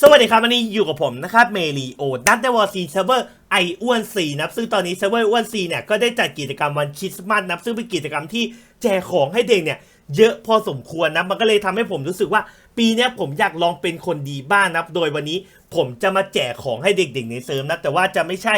สวัสดีครับ วันนี้อยู่กับผมนะครับเมลีโอดัตเดวอร์ซีเซิร์ฟเวอร์ไออ้วนซีนับซึ่งตอนนี้เซิร์ฟเวอร์อ้วนซีเนี่ยก็ได้จัดกิจกรรมวันคริสต์มาสนับซึ่งเป็นกิจกรรมที่แจกของให้เด็กเนี่ยเยอะพอสมควรนะมันก็เลยทำให้ผมรู้สึกว่า ปีนี้ผมอยากลองเป็นคนดีบ้างนะครับโดยวันนี้ผมจะมาแจกของให้เด็กๆในเซิร์ฟนะแต่ว่าจะไม่ใช่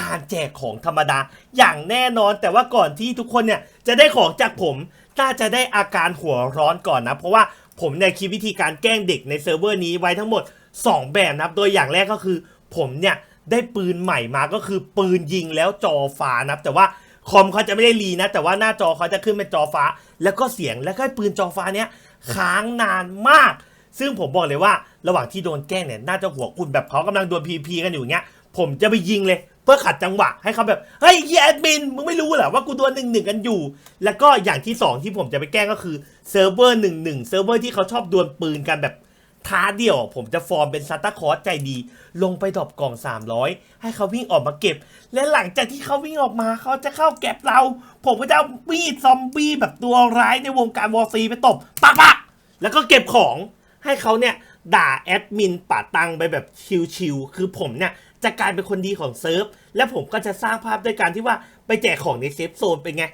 การแจกของธรรมดาอย่างแน่นอน แต่ว่าก่อนที่ทุกคนเนี่ยจะได้ของจากผมน่าจะได้อาการหัวร้อนก่อนนะเพราะว่าผมเนี่ยคิดวิธีการแกล้งเด็กในเซิร์ฟเวอร์นี้ไว้ทั้งหมด 2 แบบนะครับ โดยอย่างแรกก็คือ ผมเนี่ยได้ปืนใหม่มาก็คือปืนยิงแล้วจอฟ้านะครับ แต่ว่าคอมเขาจะไม่ได้รีนะ แต่ว่าหน้าจอเขาจะขึ้นเป็นจอฟ้า แล้วก็เสียงแล้วก็ปืนจอฟ้าเนี้ยค้างนานมาก ซึ่งผมบอกเลยว่าระหว่างที่โดนแกล้งเนี่ยน่าจะหัวอุ่นแบบเขากำลังโดนพีพีกันอยู่เงี้ย ผมจะไปยิงเลยเพื่อขัดจังหวะให้เขาแบบเฮ้ยเฮียแอดมินมึงไม่รู้เหรอว่ากูโดนหนึ่งหนึ่งกันอยู่ แล้วก็อย่างที่สองที่ผมจะไปแกล้งก็คือเซิร์ฟเวอร์หนึ่งหนึ่งเซิร์ฟเวอร์ที่เขาชอบดวลปืนกันแบบ ท้าเดี่ยว ผมจะฟอร์มเป็นซานตาคลอสใจดี ลงไปดรอปกล่อง 300 ให้เขาวิ่งออกมาเก็บ และหลังจากที่เขาวิ่งออกมาเขาจะเข้าแก็บเรา ผมก็จะเอามีดซอมบี้แบบตัวร้ายในวงการวอร์ซีไปตบปักปักแล้วก็เก็บของให้เขาเนี่ยด่าแอดมินป่าตังไปแบบชิวๆคือผมเนี่ยจะกลายเป็นคนดีของเซิร์ฟ และผมก็จะสร้างภาพด้วยการที่ว่าไปแจกของในเซฟโซนเป็นไง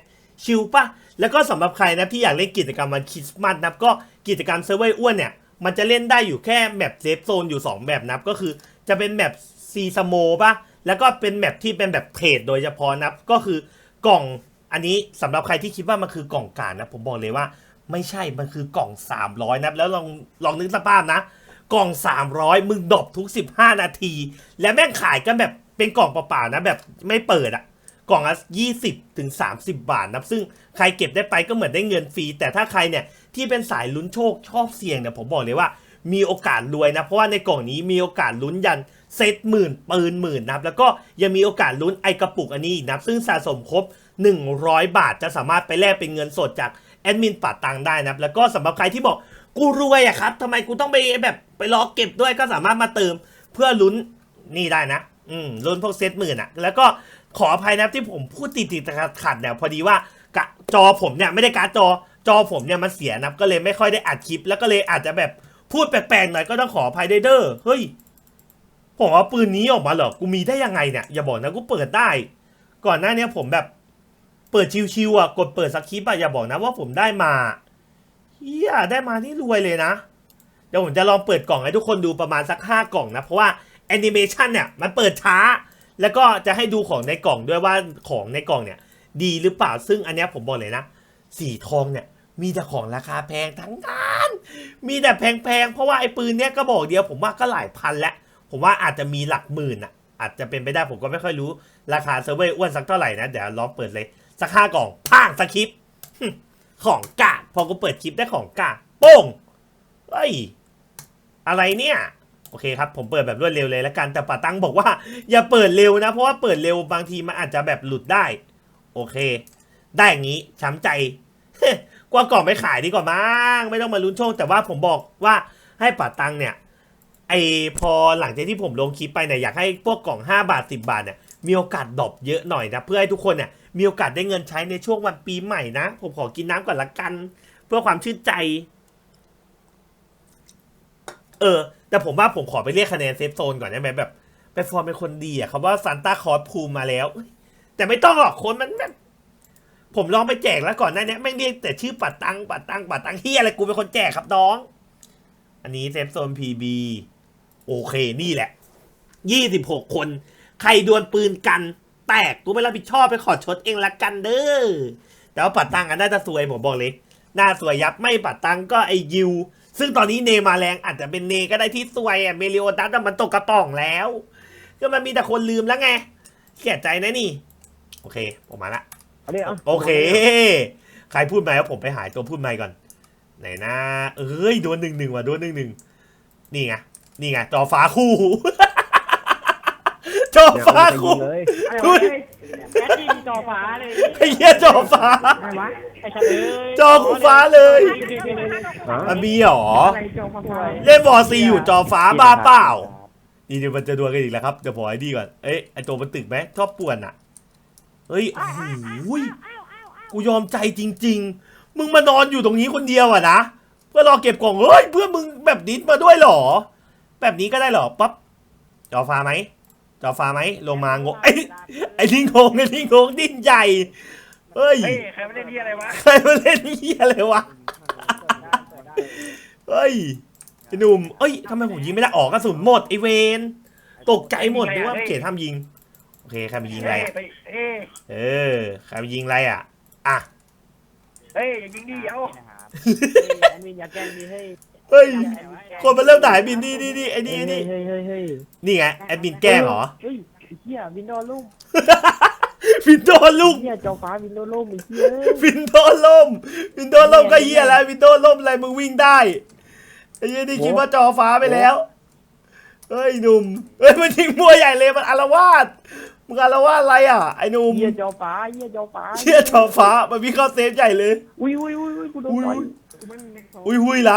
ชิลปะแล้วก็สำหรับใครนะที่อยากเล่นกิจกรรมวันคริสต์มาสนับก็กิจกรรมเซิร์ฟเวอร์อ้วนเนี่ย มันจะเล่นได้อยู่แค่แมปเซฟโซนอยู่ 2 แบบนับก็คือ จะเป็นแมปซีสโมปะแล้วก็เป็นแมปที่เป็นแบบเทรดโดยเฉพาะนับก็คือกล่องอันนี้สำหรับใครที่คิดว่ามันคือกล่องการนะ ผมบอกเลยว่า ไม่ใช่มันคือกล่อง 300นะครับแล้วลองลองนึกสภาพนะ กล่อง 300 มึงดรอปทุก 15 นาที และแม่งขายกันแบบเป็นกล่องเปล่าๆนะแบบไม่เปิดอะ กล่องละ20ถึง30บาทนะซึ่งใครเก็บได้ไปก็เหมือนได้เงินฟรี แต่ถ้าใครเนี่ยที่เป็นสายลุ้นโชคชอบเสี่ยงเนี่ยผมบอกเลยว่ามีโอกาสรวยนะ เพราะว่าในกล่องนี้มีโอกาสลุ้นยันเซตหมื่นปืนหมื่นนะครับแล้วก็ยังมีโอกาสลุ้นไอกระปุกอันนี้อีกนะครับซึ่งสะสมครบ 100 บาทจะสามารถไปแลกเป็นเงินสดจากแอดมินป่าตังได้นะแล้วก็สำหรับใครที่บอกกูรวยอะครับทำไมกูต้องไปแบบไปรอเก็บด้วยก็สามารถมาเติมเพื่อลุ้นนี่ได้นะ อืมลุ้นพวกเซตหมื่นอะแล้วก็ ขออภัยนะครับที่ผมพูดติดติดๆขัดๆเนี่ยพอดีว่ากะจอผมเนี่ยไม่ได้การ์ดจอจอผมเนี่ยมันเสียนับก็เลยไม่ค่อยได้อัดคลิป แล้วก็เลยอาจจะแบบพูดแปลกๆหน่อยก็ต้องขออภัยด้วยเด้อเฮ้ยผมเอาปืนนี้ออกมาเหรอกูมีได้ยังไงเนี่ยอย่าบอกนะกูเปิดได้ ก่อนหน้านี้ผมแบบเปิดชิวๆอะกดเปิดสคริปต์อะอย่าบอกนะว่าผมได้มาเฮียได้มานี่รวยเลยนะ เดี๋ยวผมจะลองเปิดกล่องให้ทุกคนดูประมาณสัก 5 กล่องนะ เพราะว่าแอนิเมชันเนี่ยมันเปิดช้า แล้วก็จะให้ดูของในกล่องด้วยว่าของในกล่องเนี่ย ดีหรือเปล่าซึ่งอันเนี้ยผมบอกเลยนะสีทองเนี่ย มีแต่ของราคาแพงทั้งนั้นมีแต่แพงๆเพราะว่าไอ้ปืนเนี้ยก็บอกเดียวผมว่าก็หลายพันแล้วผมว่าอาจจะมีหลักหมื่นอะ อาจจะเป็นไปได้ผมก็ไม่ค่อยรู้ ราคาเซิร์เวอร์อ้วนสักเท่าไหร่นะเดี๋ยวลองเปิดเลยสักห้ากล่องพ่างสคริปของกาดพอกูเปิดคลิปได้ของกาดโป้งเฮ้ยอะไรเนี่ย โอเคครับ ผมเปิดแบบรวดเร็วเลยแล้วกันแต่ป่าตังบอกว่า อย่าเปิดเร็วนะ เพราะว่าเปิดเร็วบางทีมันอาจจะแบบหลุดได้ โอเค ได้อย่างนี้ช้ำใจกว่ากล่องไปขายดีกว่ามั้งไม่ต้องมาลุ้นโชค แต่ว่าผมบอกว่าให้ป่าตังเนี่ยไอพอหลังจากที่ผมลงคลิปไปเนี่ยอยากให้พวกกล่อง 5 บาท 10 บาทเนี่ยมีโอกาสดรอปเยอะหน่อยนะเพื่อให้ทุกคนเนี่ยมีโอกาสได้เงินใช้ในช่วงวันปีใหม่นะ ผมขอกินน้ำก่อนละกัน เพื่อความชื่นใจ เออ แต่ผมว่าผมขอไปเรียกคะแนนเซฟโซนก่อนได้ไหมแบบไปฟอร์มเป็นคนดีอะคำว่าซานต้าคอร์สภูมิมาแล้ว แต่ไม่ต้องหรอกคนมันแบบผมลองไปแจกแล้วก่อนหน้านี้แม่เรียกแต่ชื่อปัดตังปัดตังปัดตังเฮียอะไรกูเป็นคนแจกครับน้อง อันนี้เซฟโซน PB โอเคนี่แหละยี่สิบหกคน ใครดวลปืนกัน แตกกูไม่รับผิดชอบไปขอชดเองละกันเด้อแต่ว่าปัดตังกันน่าจะสวยผมบอกเลย หน้าสวยยับไม่ปัดตังก็ไอยิว ซึ่งตอนนี้เนมาแรงอาจจะเป็นเนก็ได้ที่สวยอะเมลิโอตัสมันตกกระป๋องแล้ว ก็มันมีแต่คนลืมแล้วไงเสียใจนะนี่ โอเคผมมาละเอาดิเอาโอเค ใครพูดมาแล้วผมไปหายตัวพูดมาก่อน ไหนนะเอ้ยโดนหนึ่งหนึ่งว่ะโดนหนึ่งหนึ่งนี่ไงนี่ไงจอฟ้าคู่จอเดี๋ยวฟ้าเอาไปยิคู่งเลยทุย แอดยิงจอฟ้าเลยไอ้เหี้ยจอฟ้า อะไรวะไอ้ชัดเอ้ยจอกูฟ้าเลยฮะมันมีเหรอ อะไรจอฟ้าเล่นบอลซีอยู่จอฟ้าบ้าเปล่า นี่เดี๋ยวมันจะดวลกันอีกแล้วครับเดี๋ยวผมไอ้ดีก่อน เอ้ยไอตัวมันตึกไหมชอบป่วนอะ เฮ้ยโอ้โหยกูยอมใจจริง ๆ มึงมานอนอยู่ตรงนี้คนเดียวอะนะ เพื่อรอเก็บกล่อง เฮ้ยเพื่อนมึงแบบดิสมาด้วยเหรอแแบบนี้ก็ได้เหรอปั๊บจอฟ้าไหม จอฟ้าไหมลงมางงไอ้ไอ้นี่งงไอ้นี่งงดิ้นใหญ่เฮ้ยเฮ้ยใครไม่เล่นที่อะไรวะ ใครมาเล่นเหี้ยอะไรวะเฮ้ยไอ้หนุ่มเอ้ยทำไมผมยิงไม่ได้ออกกระสุนหมดไอเวนตกใจหมดนึกว่าเขียนทำยิงโอเคใครมายิงอะไรเฮ้ยอะไปเฮ้ยเออใครมายิงอะไรอะอะเฮ้ยอย่ายิงดิเอ้าแอดมินอย่าแกล้งดิเฮ้ย เฮ้ย คนมาเริ่มถ่ายบินนี่นี่นี่ไอ้นี่ไอ้นี่เฮ้ยเฮ้ยเฮ้ยนี่ไงแอดมินแกล้งเหรอ เฮ้ยไอ้เหี้ยวินโดว์ล่มวินโดว์ลูกเหี้ยจอฟ้าวินโดว์ล่มไอ้เหี้ยวินโดว์ล่ม วินโดว์ล่มก็เฮียแล้ว วินโดว์ล่มอะไรมึงวิ่งได้ไอ้เหี้ยนี่คิดว่าจอฟ้าไปแล้ว เฮ้ยหนุ่ม เฮ้ยมันยิงมัวใหญ่เลยมันอารวาสมึงอารวาสอะไรอะไอ้หนุ่มเหี้ยจอฟ้าเหี้ยจอฟ้าเชี่ยจอฟ้ามันมีเข้าเซฟใหญ่เลย อุ้ยอุ้ยอุ้ยอุ้ยกูโดนอุ้ยต่อยอุ้ยหุยไร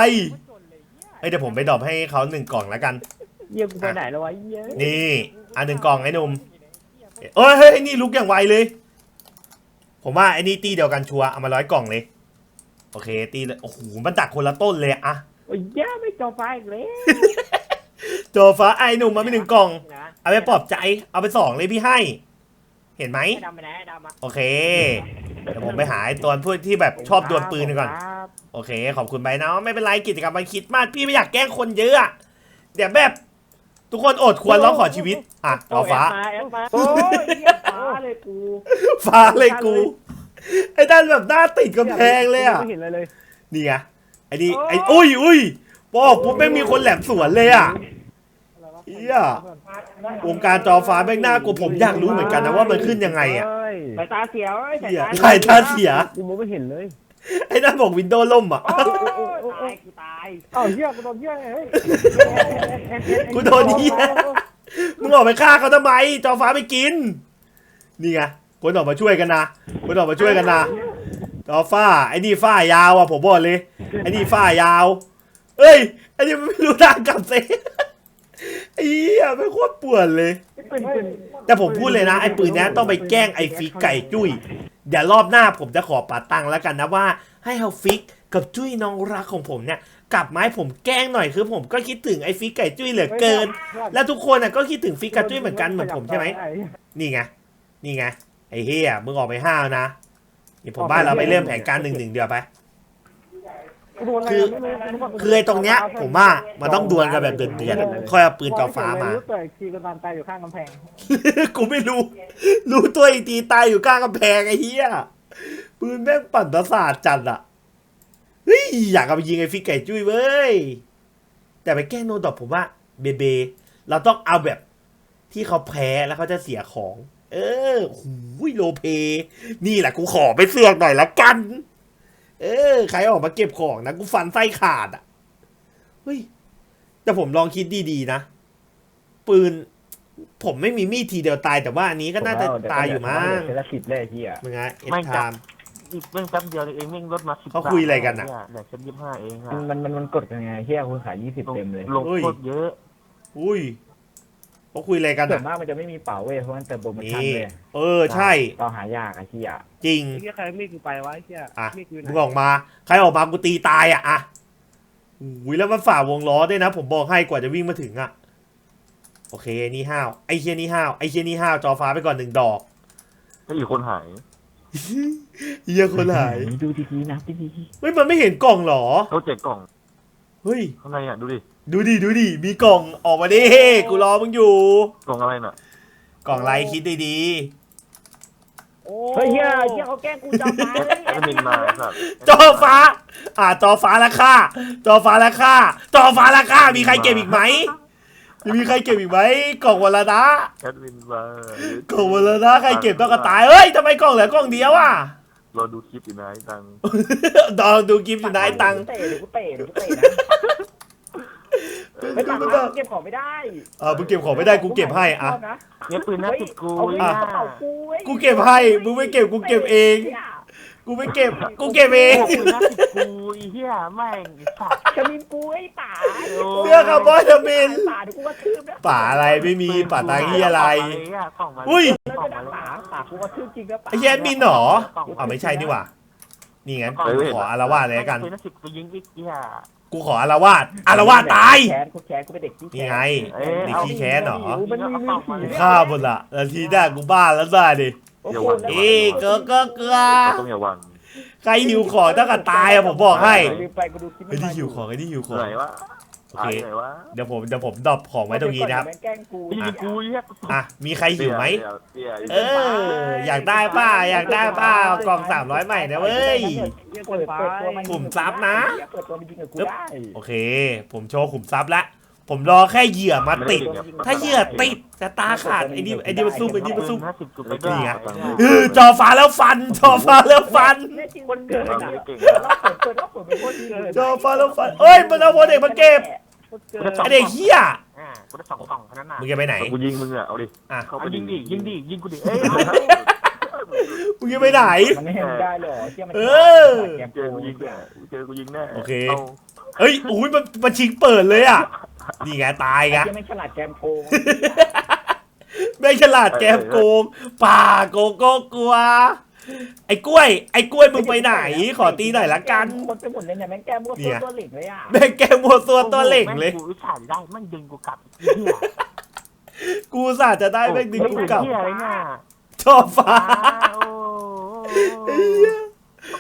ไอ้ยเดี๋ยวผมไปดรอปให้เขาหนึ่งกล่องแล้วกันเหี้ยกูไปไหนแล้ววะเหี้ยนี่อันหนึ่งกล่องไอ้หนุ่มเอ้ยเฮ้ยนี่ลุกอย่างไวเลย ผมว่าไอ้นี่ตีเดียวกันชัวร์เอามาร้อยกล่องเลยโอเค ตีเลยโอ้โหมันดักคนละต้นเลยอะโอ้ยเหี้ยไม่จอฟ้าอีกแล้วโจฟ้าไอ้หนุ่มมาไปหนึ่งกล่องเอาไปปลอบใจ เอาไปสองเลยพี่ให้ เห็นไหม ไอ้ดำไปไหนไอ้ดำอะโอเค เดี๋ยวผมไปหาไอ้ตัวพวกที่แบบชอบดวลปืนก่อนครับ โอเค ขอบคุณไปนะไม่เป็นไรกิจกรรมมันคิดมากพี่ไม่อยากแกล้งคนเยอะอะเดี๋ยวแบบทุกคนอดควรร้องขอชีวิต อะจอฟ้า แอดมาโอ้ยเหี้ยฟ้าเลยกูฟ้าเลยกู ไอ้ด้านแบบหน้าติดกำแพงเลยอะ ไม่เห็นอะไรเลย นี่ไงไอ้นี่ไอ้อุ้ยอุ้ยบอกปุ๊บแม่งมีคนแหลมสวนเลยอะเฮียวงการจอฟ้าแม่งน่ากลัวผมอยากรู้เหมือนกันนะว่ามันขึ้นยังไงอะเฮ้ยสายตาเสียวไอ้ยสายเหี้ยตาใครท่าเสีย กูมองไม่เห็นเลย ไอ้ด้านบอกวินโดว์ล่มอะโอ้ยตายกูตายอ้าวเหี้ยกูโดนเหี้ยไงเฮ้ยกูโดนเหี้ย มึงออกไปฆ่าเขาทำไม จอฟ้าไปกิน นี่ไงคนออกมาช่วยกันนะคนออกมาช่วยกันนะจอฟ้า ไอ้นี่ฝ้ายาวอะผมบอกเลย ไอ้นี่ฝ้ายาว เอ้ย ไอ้นี่มันไม่รู้ทางกลับเซไอ้เหี้ยไม่โคตรปวดเลยเป็นเป็นแต่ผมพูดเลยนะไอ้ปืนเนี้ยต้องไปแกล้งไอ้ฟิกไก่จุ้ย เดี๋ยวรอบหน้าผมจะขอปาตังค์แล้วกันนะว่าให้เฮาฟิกกับจุ้ยน้องรักของผมเนี่ยกลับมาให้ผมแกล้งหน่อยคือผมก็คิดถึงไอ้ฟิกไก่จุ้ยเหลือเกิน แล้วทุกคนน่ะก็คิดถึงฟิกกับจุ้ยเหมือนกันเหมือนผมใช่ไหมนี่ไงนี่ไงไอ้เฮียมึงออกไปห้าวนะนี่ผมว่าเราไปเริ่มแผนการหนึ่งหนึ่งเดียวไป คือคือไอ้ตรงเนี้ย ผมว่ามันต้องดวลกันแบบเดือดๆค่อยเอาปืนจอฟ้ามารู้ตัวอีกทีก็ตามตายอยู่ข้างกำแพง กูไม่รู้ รู้ตัวอีกทีตายอยู่ข้างกำแพงไอ้เหี้ยปืนแม่งปั่นประสาทจัดอะเฮ้ยอยากเอาไปยิงไอ้ฟิกไก่จุ้ยเว้ย แต่ไปแกล้งโนดอกผมว่าเบเบ เราต้องเอาแบบที่เขาแพ้แล้วเขาจะเสียของ เออหูยโลเพ นี่แหละกูขอไปเสือกหน่อยละกัน เออใครออกมาเก็บของนะกูฟันไส้ขาดอะเฮ้ยแต่ผมลองคิดดีๆนะ ปืน ผมไม่มีมีดทีเดียวตาย แต่ว่าอันนี้ก็น่าจะตายอยู่มั้งเซละสิบเลยเฮียมึงไงเอ็ดไม่ไทจับม์อีกเรื่องแป๊บเดียวเองแม่งลดมาสิบเขาคุยอะไรกันน่ะ เดี๋ยวฉันยี่สิบห้าเองอะมันมันมันกดกันไงเฮียคุณขายยี่สิบเต็มเลยลงโคตรเยอะ อุ้ย เขาคุยอะไรกันส่วอะนมากมันจะไม่มีเป๋าเว้ยเพราะมันเติมโปรโมชั่นนี่เลยเออใช่ เราหายากอะเฮียจริง ไอ้เหี้ยใครมีดกูไปวะไอ้เหี้ยอะมีดกูอยู่ไหนมึงออกมา ใครออกมากูตีตายอะอะอุ้ยแล้วมันฝ่าวงล้อด้วยนะ ผมบอกให้กว่าจะวิ่งมาถึงอะ โอเคนี่ห้าวไอ้เชียนี่ห้าวไอ้เชียนี่ห้าวจอฟ้าไปก่อนหนึ่งดอกแล้วอีกคนหายเฮียคนหายดูดีๆนะดีเฮ้ยมันไม่เห็นกล่องเหรอ เขาแจกกล่องเฮ้ย ข้างในอะดูดิ ดูดิดูดิมีกล่องออกมาดิกูรอมึงอยู่ กล่องอะไรน่ะกล่องไรคิดดีโอ้ๆเฮ้ยเฮียเฮียเขาแกล้งกูจับมาเลยแอดมินมาสัตว์ๆจอฟ้า อ่าจอฟ้าราคาจอฟ้าราคาจอฟ้าราคามีใครเก็บอีกไหมมีใครเก็บอีกไหมกล่องวันละนะแอดมินมากล่องวันละนะใครเก็บต้องกระตายเฮ้ยทำไมกล่องเหลือกล่องเดียวอะ รอดูคลิปอยู่นะไอ้ตัง ดองดูกิฟต์อยู่นายตังค์เตะหรือกูเตะหรือกูเตะนะ ไม่ดูตังดูค์ดูเก็บของไม่ได้เออมึงเก็บของไม่ได้กูเก็บให้อะเนี่ยปืนน่าติดกูเอาไอ้ไว้ห่าในกระเป๋ากูเว้ยกูเก็บให้มึงไม่เก็บกูเก็บเอง กูไม่เก็บ กูเก็บเองปืนน่าติดกูไอ้เหี้ยแม่งไอ้สัตว์จะมีกูไอ้ป่าเสื้อคาร์บอนจะมินป่าเดี๋ยวกูกระทืบนะป่าอะไรไม่มีป่าตังที่อะไรกล่องมาอุ้ยแล้วกล่อจะงดัมางป่าป่ากูกระทืบจริงนะป่าไอ้แยนมินเหรออ่าไม่ใช่นี่หว่านี่งั้นกูขออารวาสเลยละกันปืนน่าติดกูยิงอีกเหี้ย กูขออารวาสอารวาสตาย แค้นกูแค้นกูเป็นเด็กที่นี่ไง เอ้ยเด็กเอาขี้แค้นเหรอมันมีมือผีกูฆ่าหมดละนาทีหน้ากูบ้าแล้วซ่าดิโอ้อย่าโหหวังเอ้ยเก็ก็เกลือเราต้องอย่าหวังใครหิวของตั้งแต่ตายอะผมบอกให้ลืมไปกูดูคลิปไอ้ที่หิวของไอ้ที่หิวขเหองนื่อยวะ โอเคเหนื่อยวะเดี๋ยวผมเดี๋ยวผมดรอปของไว้ตรงนี้นะครับแม่งแกล้งกูไอ้กูเหี้ยอะ มีใครหิวไหมเตี้ยเออ อยากได้ป้าอยากได้ป้ากล่องสามร้อยใหม่นะเว้ย เปิดเปิดตัวมันกลุ่มซับนะ เปิดตัวมันยิงกับกูได้โอเค ผมโชว์ขุมทรัพย์ละ ผมรอแค่เหยื่อมาติด ถ้าเหยื่อติดจะตาขาดไอ้นี่ไอ้นี่มันซุ่มไอ้นี่มันซุ่ม ห้าสิบกูไปนี่ไงด้วยเออจอฟ้าแล้วฟัน จอฟ้าแล้วฟันแม่จริงคนเกินฟังอะเก่งแล้วเปิดเปิดแล้วเปิดเป็นคนเกินจอฟ้าแล้วฟันเอ้ยมันเอาโมเด็กมาเก็บไอเด็กเหี้ยอ่ากูได้สองกล่องแค่นั้นน่ะมึงจะไปไหนกูยิงมึงอะเอาดิอะเข้าไปยิงดิยิงดิยิงกูดิเอ้ยมึงจะไปไหน มันไม่เห็นได้หรอเชื่อมันเออเจอกูยิงแน่เจอกูยิงแน่โอเคเอ้ยโอ้ยมันมันชิงเปิดเลยอะ นี่ไงตายไอ้ไงเชื่อไม่ฉลาดแกมโกงไม่ฉลาดแกมโกงป่าโกโก้กลัว ไอ้กล้วย ไอ้กล้วยมึงไปไหน ขอตีหน่อยละกันคนไปหมดเลยเนี่ยแม่งแกมมั่วเนี่ตัวยตัวเหล็กเลยอะแม่งแกมัวตัวตัวเหล็กเลยกูวิชาได้มันดึงกูกลับเหี้ยกูสาจะได้แม่งดึงกูกลับเหี้ยอะไรเนี่ยชอบฟ้า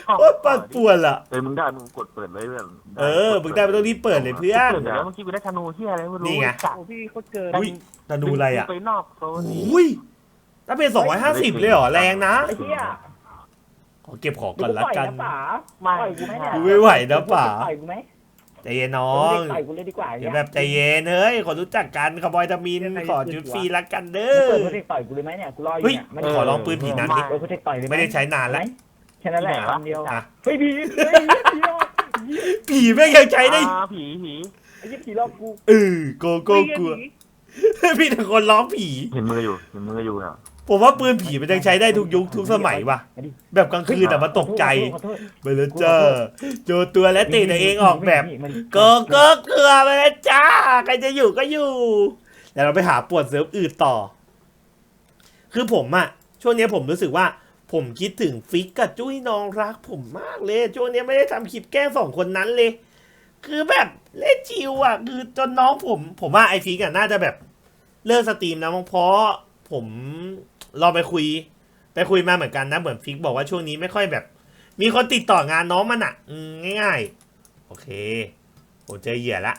โอ้โอ๊ยปัดปวดล่ะ เอ้ยมึงได้มึงกดเปิดเลยเพื่อนเออมึงได้ไม่ต้องรีบเปิดเลยเพื่อนเดี๋ยวเมื่อกี้กูได้ธนูเหี้ยอะไรไม่รู้นี่ไง จัดโอ้พี่โคตรเกินอุ้ยธนูอะไรอะไปนอกโซนนี้อุ้ยถ้าเป็นสองร้อยห้าสิบเลยเหรอแรงนะไอ้เหี้ยขอเก็บของดูก่อนละต่อยกันนะป๋าไม่ต่อยกูไหมเนี่ยกูไม่ไหวนะป๋าต่อยกูไหมใจเย็นน้องต่อยกูเลยดีกว่าเดี๋ยวเนี่ยแบบใจเย็นเฮ้ยขอรู้จักกันขบอยตามินขอชุดฟรีละกันเด้เปิดอ กูได้ต่อยกูเลยไหมเนี่ยกูรออยู่เฮ้ยเนี่ยมันขอลองปืนผีนั้นดิ เออกูได้ต่อยเลยหไม่ได้ใช้นานแล้ว แค่นั้นแหละคำเดียวอะ เฮ้ยผีเฮ้ยผีหลอกผีแม่งยังใช้ได้อ่าผีผีไอ้ยี่ผีหลอกกูเออโกโก้กลัวพี่แต่คนร้องผี เห็นมืออยู่เห็นมืออยู่อะผมว่าปืนผีมันยังใช้ได้ทุกยุคทุกสมัยว่ะแบบกลางคืนแต่มาตกใจขอโทษไปแล้วจ้าโจอตัวและตีตัวเองออกแบบ มันโกโก้เกลือไปแล้วจ้าใครจะอยู่ก็อยู่เดี๋ยวเราไปหาปวดเซิร์ฟอื่นต่อ คือผมอะช่วงเนี้ยผมรู้สึกว่า ผมคิดถึงฟิกกับจุ้ยน้องรักผมมากเลยช่วงนี้ไม่ได้ทำคลิปแก้สองคนนั้นเลย คือแบบเล่นชิวอะ คือจนน้องผม ผมว่าไอฟิกอะน่าจะแบบเลิกสตรีมนะเพราะผมลองไปคุย ไปคุยมาเหมือนกันนะเหมือนฟิกบอกว่าช่วงนี้ไม่ค่อยแบบ มีคนติดต่องานน้องมันอะง่ายๆ โอเค ผมเจอเหยื่อละ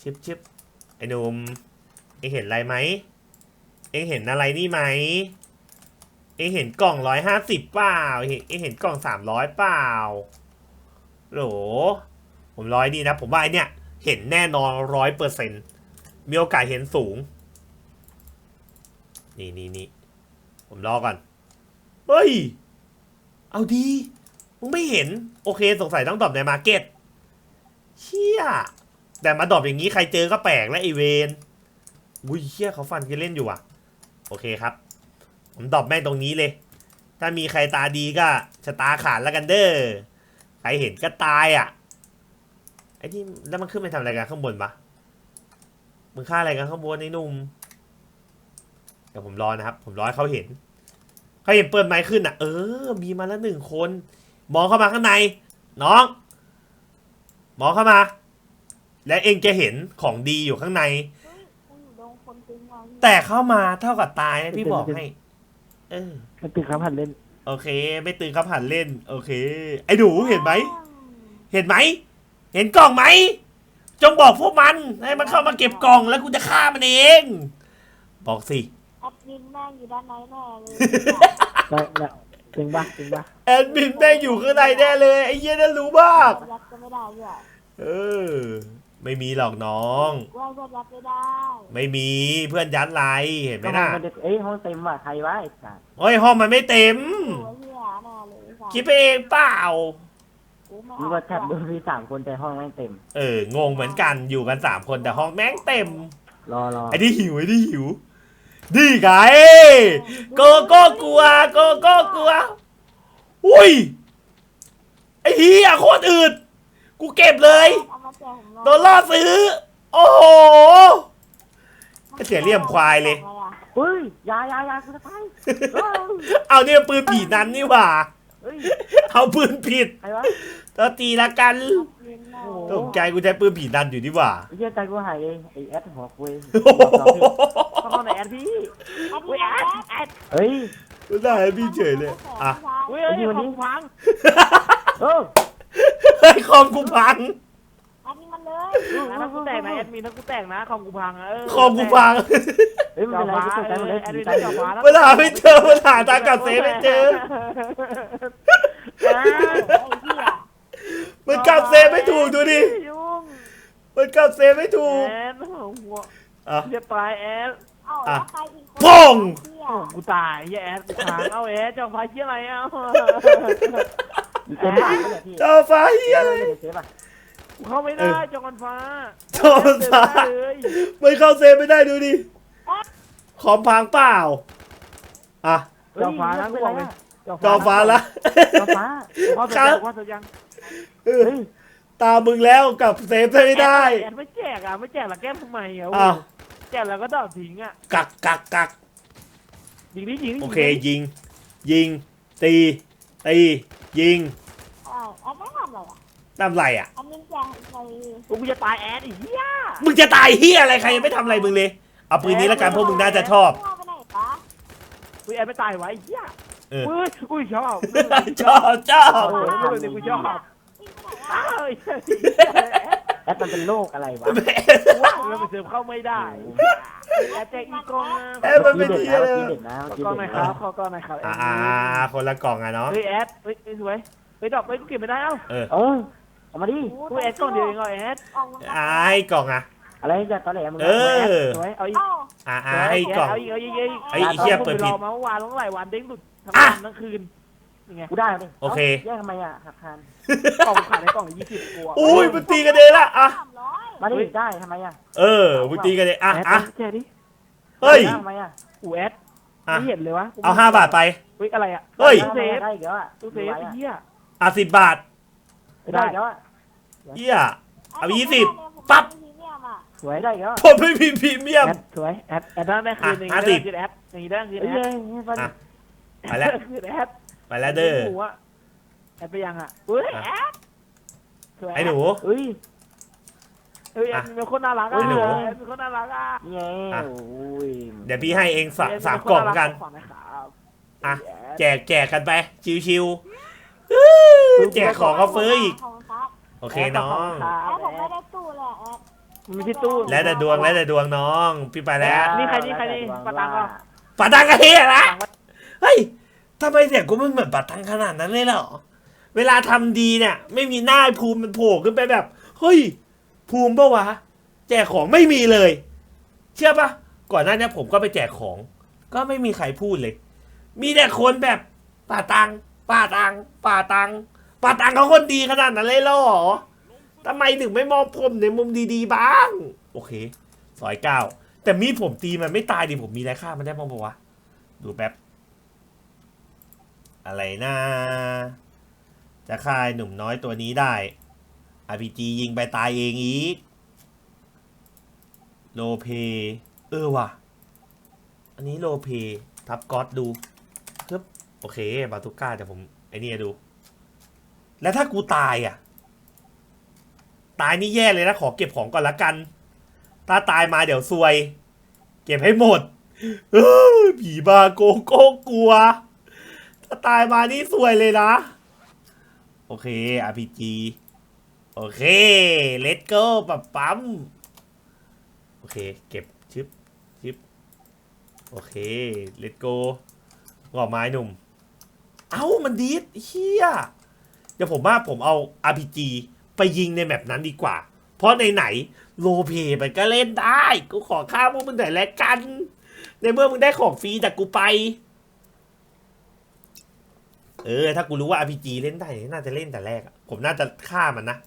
ชิบชิบไอ้หนุ่มเอ็งเห็นอะไรไหมเอ็งเห็นอะไรนี่ไหม เอเห็นกล่องร้อยห้าสิบเปล่าเอเห็นกล่องสามร้อยเปล่าโหลผมร้อยนี่นะ ผมว่าไอเนี่ยเห็นแน่นอนร้อยเปอร์เซ็นต์มีโอกาสเห็นสูง นี่นี่นี่ผมรอก่อน เฮ้ย เอาดี มึงไม่เห็น โอเคสงสัยต้องตอบในมาร์เก็ตเชี่ยแต่มาดรอบอย่างนี้ใครเจอก็แปลกและไอเวนอุ้ยเชี่ยเขาฟันกันเล่นอยู่อะ โอเคครับ ผมดรอบแม่งตรงนี้เลย ถ้ามีใครตาดีก็ชะตาขาดแล้วกันเด้อ ใครเห็นก็ตายอะ ไอ้ที่แล้วมันขึ้นไปทำอะไรกันข้างบนปะมึงฆ่าอะไรกันข้างบนไอ้หนุ่มเดี๋ยวผมรอนะครับ ผมรอให้เขาเห็น เขาเห็นเปิดไมค์ขึ้นอะ เออ มีมาแล้วหนึ่งคน มองเข้ามาข้างใน น้อง มองเข้ามา และเองจะเห็นของดีอยู่ข้างในโดนคนตึงมาแต่เข้ามาเท่ากับตายนะพี่บอกให้ เออมันตื่นครับหันเล่น โอเค ไม่ตื่นครับหันเล่น โอเค ไอ้หนูเห็นไหม เห็นไหม เห็นกล่องไหม จงบอกพวกมัน ให้มันเข้ามาเก็บกล่องแล้วกูจะฆ่ามันเอง บอกสิ แอดมินแม่งอยู่ด้านในแน่เลยแล้วแล้วจริงปะจริงปะแอดมินแม่งอยู่ข้างในแน่เลย ไอ้เหี้ยนั่นรู้มาก ยัดก็ไม่ได้ด้วย เออ ไม่มีหรอกน้องกูให้เพื่อนยัดไม่ได้ไม่มีเพื่อนยัดไรเห็นไหมน่ะมันจะเอ้ยห้องเต็มว่ะใครวะไอ้สัสโอ้ยห้องมันไม่เต็ม โอ้ยเหี้ยแน่เลยสัสคิดไปเองเปล่า กูไม่รู้เอาว่าแทบดูมีสามคนแต่ห้องแม่งเต็ม เอองงเหมือนกันอยู่กันสามคนแต่ห้องแม่งเต็ม รอรอไอ้ที่หิวไอ้ที่หิวดีไงโกโก้กลัวโกโก้กลัวอุ้ยไอ้เฮียโคตรอืดกูเก็บเลย เอา มาแจกผมหน่อยโดนล่อซื้อ โอ้โห ก็เสียเหลี่ยมควายเลย เฮ้ยยายายาคุณจะไปเอาเนี่ยปืนผีนั้นนี่หว่า เฮ้ยเอาปืนผิดใครวะก็ตีละกันยิงหน่อโอ้ยโหตกใจกูใช้ปืนผีดันอยู่ดีกว่าไอ้เหี้ยใจกูหายเองไอ้แอดหัวคุยโอ้โหเข้าเข้าในแอดพี่อันอุ้ยนี้แอนะดแอดเฮ้ยไม่ได้ให้พี่เฉยเลยอะอุ้ยเอ้ยของพังเออ เฮ้ยคอมกูพังอันนี้มัน เลยนะถ้ากูแตกนะแอดมินถ้ากูแตกนะของกูพังอะเออคอมกูพังเฮ้ยมันจอเป็นไรฟ้ากูตกใจหมดเลยแอดมินใจได้จอฟ้าแล้วมันหาไม่เจอมันหาทางกลับเซฟไม่เจอไอ้เหี้ยมันกลับเซฟไม่ถูกดูดิยุ่งมันกลับเซฟไม่ถูกแอดหัวอะเรียบตายแอดเอ้าแล้วใครอีกคนป้องเหี้ยโอ้กูตายเหี้ยแอดกูพังเอาแอดจอฟ้าเชี่ยอะไรเอ้าเต็มปากเลยพี่เจ้าฟ้าเฮียอะไรเซฟอะกู เข้าไม่ได้จอกันฟ้าจอกันฟ้าเดินไม่ได้เลยมันเข้าเซฟไม่ได้ดูดิคอมพังเปล่า อะ จอฟ้านะกูบอกเลยจอฟ้าละจอฟ้าว่าเสร็จยังว่าเสร็จยังเออเฮ้ยตามมึงแล้วกลับเซฟไม่ได้แอดไม่แจกอะไม่แจกหลักแก้มทำไมอะอ้าวแจกแล้วก็ดอกทิ้งอะ กักกักกักยิงดิยิงดิโอเคยิง ยิง ตี ตี ยิงเอ้าอันไม่ทำอะไรอะ ทำไรอะ อันนี้แจงไปกูจะตายแอดอีกเหี้ยมึงจะตายเฮียอะไรใครยังไม่ทำอะไรมึงเลย เอาปืนนี้แล้วกันพวกมึงน่าจะชอบเอาไปไหนปะกูแอดไม่ตายวะไอ้เหี้ยเออ อุ้ยอุ้ยชอบชอบชอบเออเรื่องนี้กูชอบวิ่งไปไหนอ้าอะวแอดมันเป็นโรคอะไรวะว่าเราไปเสิร์ฟเข้าไม่ได้แอดแจกอีกกองเอ้ยมันเป็นเด็ดเฮียนะเลยเด็ดนะขอกล้องหน่อยครับขอกล้องหน่อยครับอ่าคนละกล่องอะเนาะ เฮ้ยแอดเฮ้ยสวยเฮ้ยดอกเฮ้ยกูเก็บไม่ได้เอ้าเออ เออ เอามาดิกูแอดกล้องเดียวเองเหรอแอดออกมาอ่าให้กล่องอะ อะไรจะตอนแหลมึงเออ สวยเอาอีกเอ้าอ่าอ่าให้กล่อง เอาอีกเอาอีกเอาอีกไอ้เหี้ยเปิดผิดรอมาเมื่อวานต้องหลายวันเด้งหลุดทั้งอะวันทั้งคืนยังไงกูได้ดิโอเค แยกทำไมอะหักคานกล่องขายในกล่องยี่สิบตัวอุ้ยมันตีกันเองละอะสามร้อยมาดิได้ทำไมอะเออมันตีกันเองอะแอดอะแค่ดิเฮ้ยทำไมอะกูแอดอะไม่เห็นเลยวะเอาห้าบาทไปเฮ้ยอะไรอะเฮ้ยตู้เซฟได้อีกแล้วอะตู้เซฟไอ้เหี้ยอะสิบบาท ได้อีกแล้วอะเฮียเอาไปยี่สิบปั๊บพรีเมียมอะสวยได้อีกแล้วผมไม่มีพรีเมียม แอดสวยแอดแอดได้ได้คืนหนึ่งอะได้50 คืนแอดอย่างนี้ได้คืนเอ้ยแอดเฮ้ยฟันอะไปแล้ว คืนแอดไปแล้วเด้อ หนูอะแอดไปยังอะเฮ้ยอะแอดสวยไอ้หนูเอ้ยเฮ้ยแอดเป็นคนน่ารักไอ้อะหนู แอดเป็นคนน่ารักอะนี่ไงอะ โอ้ยเดี๋ยวพี่ให้เองสาแดเป็สามคกล่องารักัน ขอบคุณนะครับอะ แอด แจกแจกกันไป ชิวๆอื้อ แจกของก็เฟ้ออีกขอบคุณครับโอเคน้อง แอดผมไม่ได้ตู้เลยแอดมันไม่ใช่ตู้ แล้วแต่ดวงแล้วแต่ดวงน้อง พี่ไปแล้วนี่ใครนี่ใครนี่ปะตังก็ปาตังกะเฮียนะเฮ้ยทำไมเสียงกูมันเหมือนปาตังขนาดนั้นเลยเหรอ เวลาทำดีเนี่ย ไม่มีหน้าไอ้ภูมิมันโผล่ขึ้นไปแบบ เฮ้ย ภูมิปะวะ แจกของไม่มีเลย เชื่อปะก่อนหน้านี้ผมก็ไปแจกของ ก็ไม่มีใครพูดเลย มีแต่คนแบบป่าตัง ป่าตังป่าตังป่าตังเขาคนดีขนาดนั้นเลยเหรอทำไมถึงไม่มองผมในมุมดีๆบ้าง โอเคสอยเก้าแต่มีดผมตีมันไม่ตายดิผมมีอะไรฆ่ามันได้บ้างปะวะดูแป๊บ อะไรนะจะฆ่าหนุ่มน้อยตัวนี้ได้ RPG ยิงไปตายเองอีกโลเพ เออว่ะ อันนี้โลเพ ทับก๊อตดู โอเค บาตุก้าแต่ผมไอ้นี่ดู แล้วถ้ากูตายอะ ตายนี่แย่เลยนะ ขอเก็บของก่อนละกัน ถ้าตายมาเดี๋ยวซวย เก็บให้หมดเออผีบาโกโก้กลัว ถ้าตายมานี่สวยเลยนะ โอเค RPG โอเค let's go ปั๊บปั๊ม โอเค เก็บชึบชึบโอเค let's go งอไม้หนุ่ม เอ้ามันดีดเฮียเดี๋ยวผมว่าผมเอา RPG ไปยิงในแมปนั้นดีกว่า เพราะในไหนโลเพมันก็เล่นได้ กูขอข้าพวกมึงหน่อยแล้วกัน ในเมื่อมึงได้ของฟรีจากกูไป เออ ถ้ากูรู้ว่า RPG เล่นได้ น่าจะเล่นแต่แรกอะผมน่าจะฆ่ามันนะ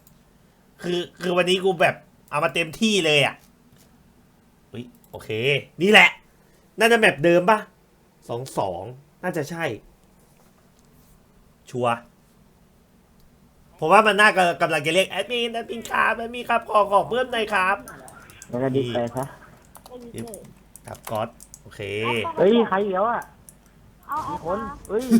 คือคือวันนี้กูแบบเอามาเต็มที่เลยอะอุ้ยโอเค นี่แหละ น่าจะแบบเดิมปะสองสองน่าจะใช่ ชัวร์ผมว่ามันน่ากำกำลังจะเรียกแอดมินแอดมินครับแอดมินครับขอของเพิ่มหน่อยครับ แล้วก็ดิบไปซะไม่มีเลยครับก๊อตโอเค เฮ้ยใครอีกแล้วอะเอามีเอาคนเฮ้ยกู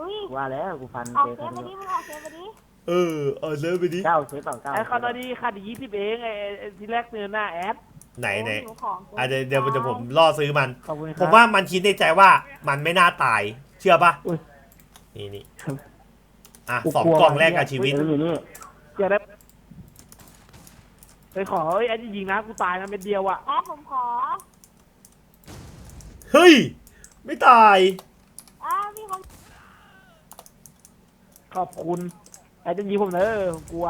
อุ้ยว่าแล้วกูฟันออกเจเซคาฟไปนูดิมึงออกเซฟไปดิเออเอาเซิร์ฟไปดิเก้าเซฟเปล่าเก้าไอ้คอนอดีขาดยี่สิบเองไอ้ไอ้ที่แรกเนื้อหน้าแอดไหนไหนโอ้ยของกูอะเดี๋ยวเดี๋ยวเดี๋ยวผมล่อซื้อมันขอบคุณครับผมว่ามันคิดในใจว่ามันไม่น่าตาย เชื่อปะอุ๊ย นี่นี่อะกูสองลัวกล่องแรกกับชีวิตเฮ้ยอยู่นี่อยากได้ไปขอเฮ้ยแอดยิงนะกูตายนะเม็ดเดียวอะแอดผมขอเฮ้ย ไม่ตายอ้าวมีคนขอบคุณแอดจะยิงผมเนอะผมกลัว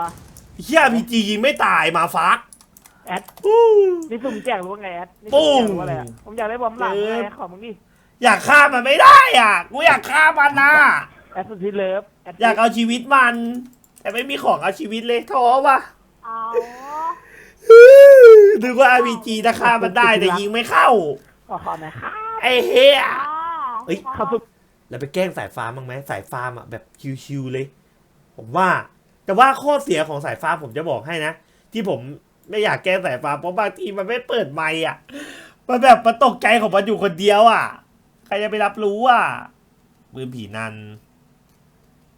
เฮียพีจียิงไม่ตายมาฟักแอดอู้นี่สุ่มแจกหรือว่าไงแอดนี่ปุ้สุ่มงแจกหรือว่าอะไรอะผมอยากได้บอมหลังเออไงขอมึงดิ อยากฆ่ามันไม่ได้อะ กูอยากฆ่ามันนะแอดสุดที่เลิฟแอดอยากเอาชีวิตมัน แต่ไม่มีของเอาชีวิตเลยท้อว่ะเอานึกว่า RPG จะฆ่ามันได้แต่ยิงไม่เข้า ขอขอหน่อยครับไอ้เฮียอ่าเอ้ยเขาสุดแล้วไปแกล้งสายฟ้าบ้างไหมสายฟ้าอะแบบชิวๆเลย ผมว่า แต่ว่าข้อเสียของสายฟ้าผมจะบอกให้นะ ที่ผมไม่อยากแกล้งสายฟ้าเพราะบางทีมันไม่เปิดไมค์อะ มันแบบมันตกใจของมันอยู่คนเดียวอะใครจะไปรับรู้อะ ปืนผีนัน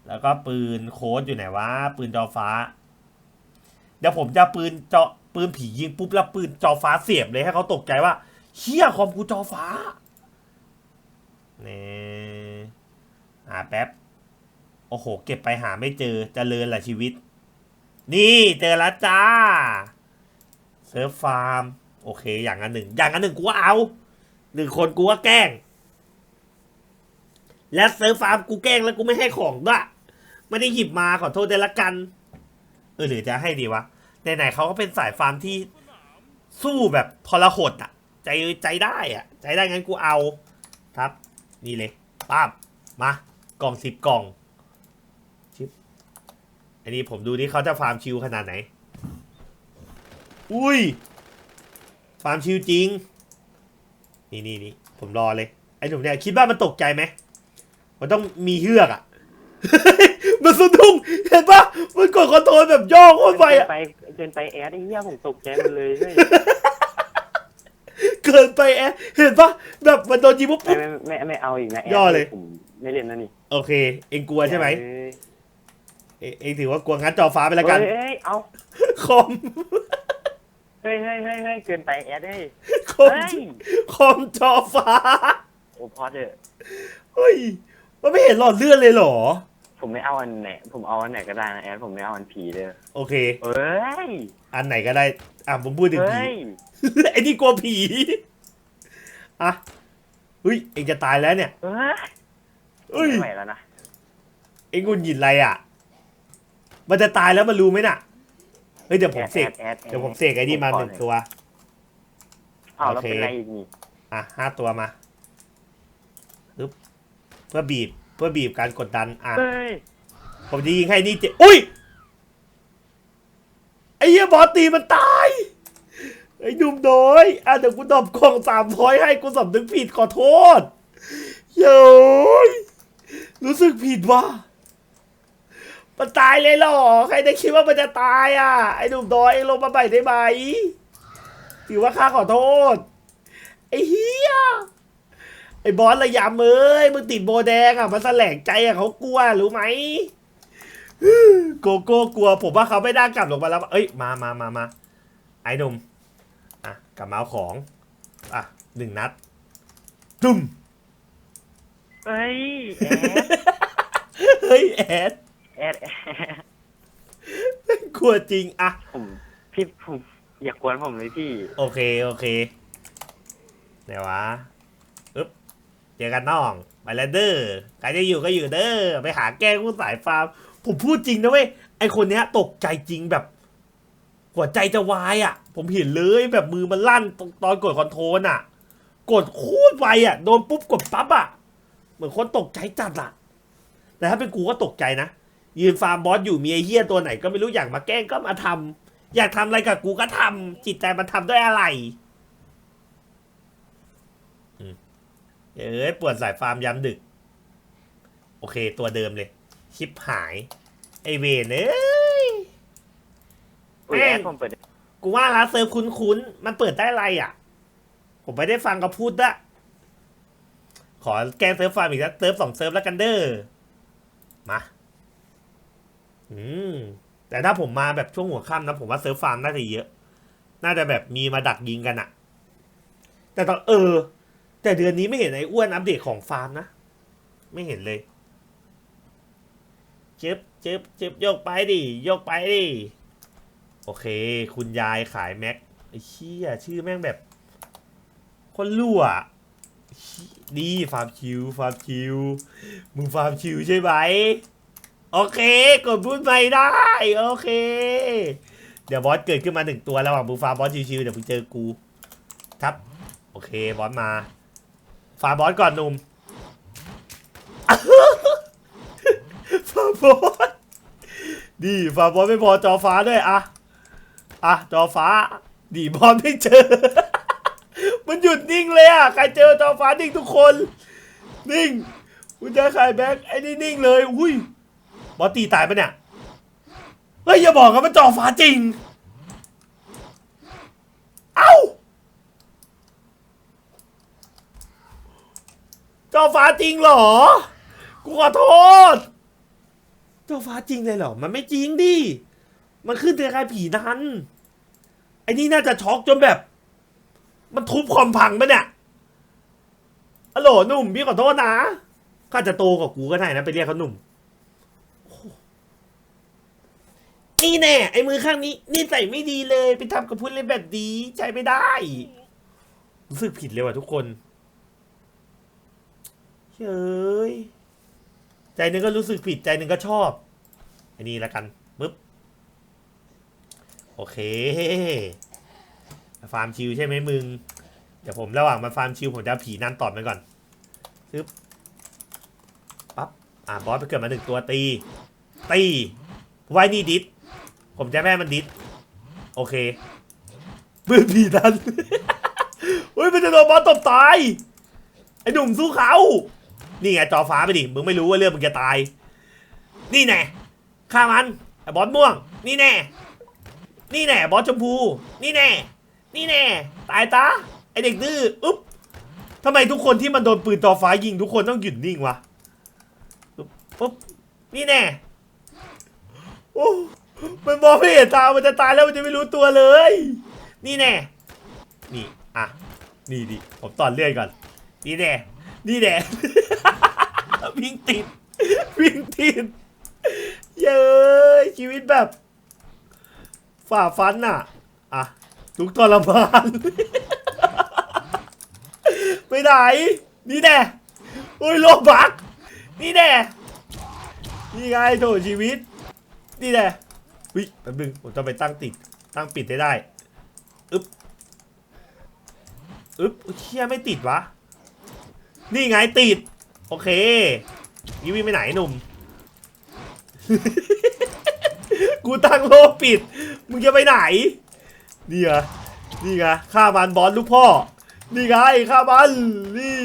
แล้วก็ปืนโค้ดอยู่ไหนวะ ปืนจอฟ้า เดี๋ยวผมจะปืนจอปืนผียิงปุ๊บแล้วปืนจอฟ้าเสียบเลยให้เขาตกใจว่าเชี่ยคอมกูจอฟ้านี่หาแป๊บ โอ้โห เก็บไปหาไม่เจอเจริญละชีวิต นี่เจอแล้วจ้า เซิร์ฟฟาร์ม โอเค อย่างอันหนึ่ง อย่างอันหนึ่งกูก็เอา หนึ่งคนกูก็แกล้ง และเซิร์ฟฟาร์มกูแกล้งแล้วกูไม่ให้ของด้วยไม่ได้หยิบมาขอโทษได้ละกัน เออหรือจะให้ดีวะไหนๆเขาก็เป็นสายฟาร์มที่สู้แบบทรหดอะ ใจใจได้อะ ใจได้งั้นกูเอาครับ นี่เลยป้าบมากล่องสิบกล่องชิปอันนี้ผมดูนี่เขาจะฟาร์มชิวขนาดไหน อุ้ย ฟาร์มชิวจริง นี่นี่นี่ผมรอเลย ไอ้หนุ่มเนี่ยคิดว่ามันตกใจไหม มันต้องมีเฮือกอะมันสะดุ้งเห็นปะมันกดคอนโทรลแบบย่อโคตรไปอะไปเกินไปแอดไอ้เหี้ยผมตกใจมันเลยเฮ้ยเกินไปแอะเห็นปะแบบมันโดนยิงปุ๊บไม่ปุ๊บ ไม่ไม่ไม่เอาอีกนะแดย่อเลย ผมไม่เล่นนะนี่โอเค เองกลัวใช่ไหมเอ้ยเอเองถือว่ากลัวงั้นจอฟ้าไปแล้วกันเฮ้ยเอาคอม เฮ้ยเฮ้ยเฮ้ยเฮ้ยเกินไปแอดเฮ้ยคอมเฮ้ยคอมจอฟ้า โอ้พอเถอะ เฮ้ย มันไม่เห็นหลอดเลือดเลยเหรอ ผมไม่เอาอันไหน ผมเอาอันไหนก็ได้นะแอดผมไม่เอาอันผีเลยโอเคเฮ้ยอันไหนก็ได้ อะผมพูดถึงเฮ้ผียไอ้นี่กลัวผี อะเฮ้ย เองจะตายแล้วเนี่ยเฮ้ยเฮ้ย ไม่ไหวแล้วนะ เองงุนหยินอะไรอะ มันจะตายแล้วมันรู้ไหมน่ะ เฮ้ยเดี๋ยวผมเสก แอดแอดแอเดี๋ยวผมเสกไอ้นี่มาหนึ่งตัวเอาแล้วโอเคเป็นไรอีกนี่ อะห้าตัวมาปึ๊บเพื่อบีบเพื่อบีบการกดดันอะ เฮ้ยผมจะยิงให้นี่เจ็อุ้ย ไอ้เหี้ยบอสตีมันตาย ไอ้ดุมโดยอะเดี๋ยวกูตอบกล่องสามร้อยให้กูสำนึกผิดขอโทษโย้ยรู้สึกผิดว่ะมันตายเลยเหรอ ใครได้คิดว่ามันจะตายอะ ไอ้ดุมโดยเองลงมาใหม่ได้ไหมถือว่าข้าขอโทษ ไอ้เฮีย ไอ้บอสระยำเอ้ยมึงติดโบแดงอะมันแสลงใจอะเขากลัวรู้ไหมโกโก้กลัว ผมว่าเขาไม่ได้กลับลงมาแล้ว เอ้ยมามามามาไอ้หนุ่มอะกลับมาเอาของ อะหนึ่งนัดตุ้มเฮ้ยเฮ้ยแอดแอดแอดกลัวจริงอะผมพี่ผมอย่ากวนผมเลยพี่ โอเคโอเคไหนวะอึ๊บ เจอกันน้องไปแล้วเด้อใครจะอยู่ก็อยู่เด้อไปหาแก้งผู้สายฟาร์มผมพูดจริงนะเว้ยไอคนเนี้ยตกใจจริงแบบหัวใจจะวายอะ ผมเห็นเลยแบบมือมันลั่นตตอนกดคอนโทรลอะ กดโคตรไวอะโดนปุ๊บกดปั๊บอะ เหมือนคนตกใจจัดอะ แต่ถ้าเป็นกูก็ตกใจนะ ยืนฟาร์มบอสอยู่มีไอเฮียตัวไหนก็ไม่รู้อยากมาแกล้งก็มาทำอยากทำอะไรกับกูก็ทำจิตใจมันทำด้วยอะไร อืม เอ้ยปวดสายฟาร์มยามดึก โอเคตัวเดิมเลย ชิปหาย ไอเวนเอ้ย อุ้ยแม่ง แอดผมเปิดกูว่าร้านเซิร์ฟคุ้นๆ มันเปิดได้อะไรอะ ผมไม่ได้ฟังเขาพูดอะขอแก้เซิร์ฟฟาร์มอีกแล้วเซิร์ฟสองเซิร์ฟแล้วกันเด้อ มา อืม แต่ถ้าผมมาแบบช่วงหัวค่ำนะ ผมว่าเซิร์ฟฟาร์มน่าจะเยอะ น่าจะแบบมีมาดักยิงกันอะแต่ตอนเออ แต่เดือนนี้ไม่เห็นไอ้อ้วนอัปเดตของฟาร์มนะ ไม่เห็นเลย เจ็บเจ็บเจ็บโยกไปดิโยกไปดิ โอเค คุณยายขายแม็กไอ้เชี่ยชื่อแม่งแบบ คนรั่วดีฟาร์มคิวฟาร์มคิวมึงฟาร์มคิวใช่ไหมโอเค กดพูดไม่ได้ โอเค เดี๋ยวบอสเกิดขึ้นมาหนึ่งตัวระหว่างมึงฟาร์มบอสชิวๆเดี๋ยวมึงเจอกู ครับ โอเค บอสมา ฟาบอสก่อนหนุ่มฟาบอสดีฟาบอสไม่พอจอฟ้าด้วยอะอะจอฟ้า ดีบอสไม่เจอ มันหยุดนิ่งเลยอะใครเจอจอฟ้านิ่งทุกคน นิ่งคุณจะขายแบ็คไอ้นี่นิ่งเลยอุ้ยบอสตีตายปะเนี่ยเฮ้ยอย่าบอกนะมันจอฟ้าจริง เอ้า จอฟ้าจริงเหรอ กูขอโทษ จอฟ้าจริงเลยเหรอ มันไม่จริงดิ มันขึ้นแต่ใครผีนั้น ไอ้นี่น่าจะช็อกจนแบบ มันทุบคอมพังปะเนี่ยอโหลหนุ่มพี่ขอโทษนะข้าจะโตกว่ากูก็ได้นะ ไปเรียกเขาหนุ่ม นี่แน่ไอ้มือข้างนี้นี่ใส่ไม่ดีเลย ไปทำกับพูดเล่นแบบดีใจไม่ได้ รู้สึกผิดเลยว่ะทุกคน เฮ้ยใจหนึ่งก็รู้สึกผิดใจหนึ่งก็ชอบอ้นี่ละกันปึ๊บโอเคฟาร์มชิวใช่ไหมมึง เดี๋ยวผมระหว่างมาฟาร์มชิวผมจะผีนั่นตอดไปก่อนปึ๊บปั๊บอ่าบอสไปเกิดมาหนึ่งตัวตี ตีไว้นี่ดิสผมจะแม่มันดิสโอเคมือผีนั่นเฮ้ยมันจะโดนบอสตบตายไอ้หนุ่มสู้เขา นี่ไงจอฟ้าไปดิมึงไม่รู้ว่าเรื่องมึงจะตาย นี่แน่ฆ่ามันไอ้บอสม่วง นี่แน่ นี่แน่บอสชมพู นี่แน่ นี่แน่ ตายตาไอเด็กดื้ออุ๊บทำไมทุกคนที่มันโดนปืนจอฟ้ายิงทุกคนต้องหยุดนิ่งวะปุ๊บปุ๊บนี่แน่โอ้มันมองไม่เห็นตา มันจะตายแล้วมันจะไม่รู้ตัวเลย นี่แน่ นี่ อะ นี่ดิ ผมตอนเลื่อนก่อน นี่แน่ นี่แน่วิ่งติด วิ่งติด เย้ยชีวิตแบบ ฝ่าฟันน่ะ อะทุกทรมานไปไหน นี่แน่โอ้ยโลบัก นี่แน่นี่ไงโถชีวิต นี่แน่วิแป๊บนึงผมต้องไปตั้งติด ตั้งปิดให้ได้ อึ๊บ อึ๊บเชี่ยไม่ติดวะ นี่ไงติด โอเคนี่วิ่งไปไหนหนุ่ม กูตั้งโลปิด มึงจะไปไหน นี่ไงนี่ไงฆ่ามันบอสลูกพ่อ นี่ไงฆ่ามันนี่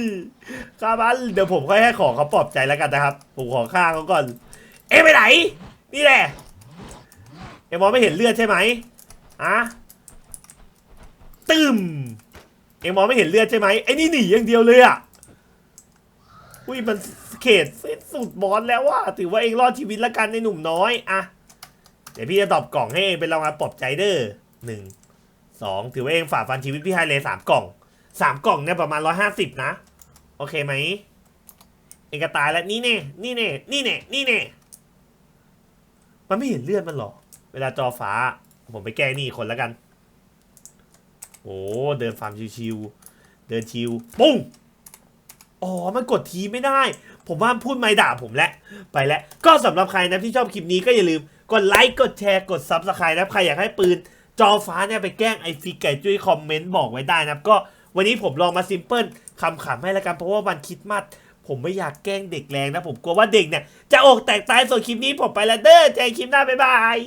ฆ่ามันเดี๋ยวผมค่อยให้ของเขาปลอบใจแล้วกันนะครับ ผมขอฆ่าเขาก่อน เอ๊ะไปไหน นี่แหละเอ็มมองไม่เห็นเลือดใช่ไหมอะตึมเอ็มมองไม่เห็นเลือดใช่ไหมไอ้นี่หนีอย่างเดียวเลยอะ อุ้ยมันเขตสิ้นสุดบอสแล้วว่าถือว่าเองรอดชีวิตแล้วกันในหนุ่มน้อยอะเดี๋ยวพี่จะตอบกล่องให้เองเป็นรางวัลปลอบใจเด้อหนึ่งสองถือว่าเองฝ่าฟันชีวิตพี่ให้เลยสามกล่องสามกล่องเนี่ยประมาณร้อยห้าสิบนะ โอเคไหมเองก็ตายแล้วนี่เน่นี่เน่นี่เน่นี่เน่มันไม่เห็นเลือดมันหรอ เวลาจอฟ้า ผมไปแก้นี่คนแล้วกัน โอ้เดินฟาร์มชิวๆเดินชิวปุ้ง อ๋อ มันกดทีไม่ได้ ผมว่าพูดไม่ด่าผมแล้วไปแล้วก็สำหรับใครนะที่ชอบคลิปนี้ก็อย่าลืมกดไลค์กดแชร์กด Subscribe นะใครอยากให้ปืนจอฟ้าเนี่ยไปแกล้งไอฟิกไก่จุ้ยคอมเมนต์บอกไว้ได้นะครับก็วันนี้ผมลองมาซิมเพิลคำๆให้แล้วกันเพราะว่าวันคริดมาสผมไม่อยากแกล้งเด็กแรงนะผมกลัวว่าเด็กเนี่ยจะอกแตกตายส่วนคลิปนี้ผมไปแล้วเด้อเจอกันคลิปหน้าบ๊ายบาย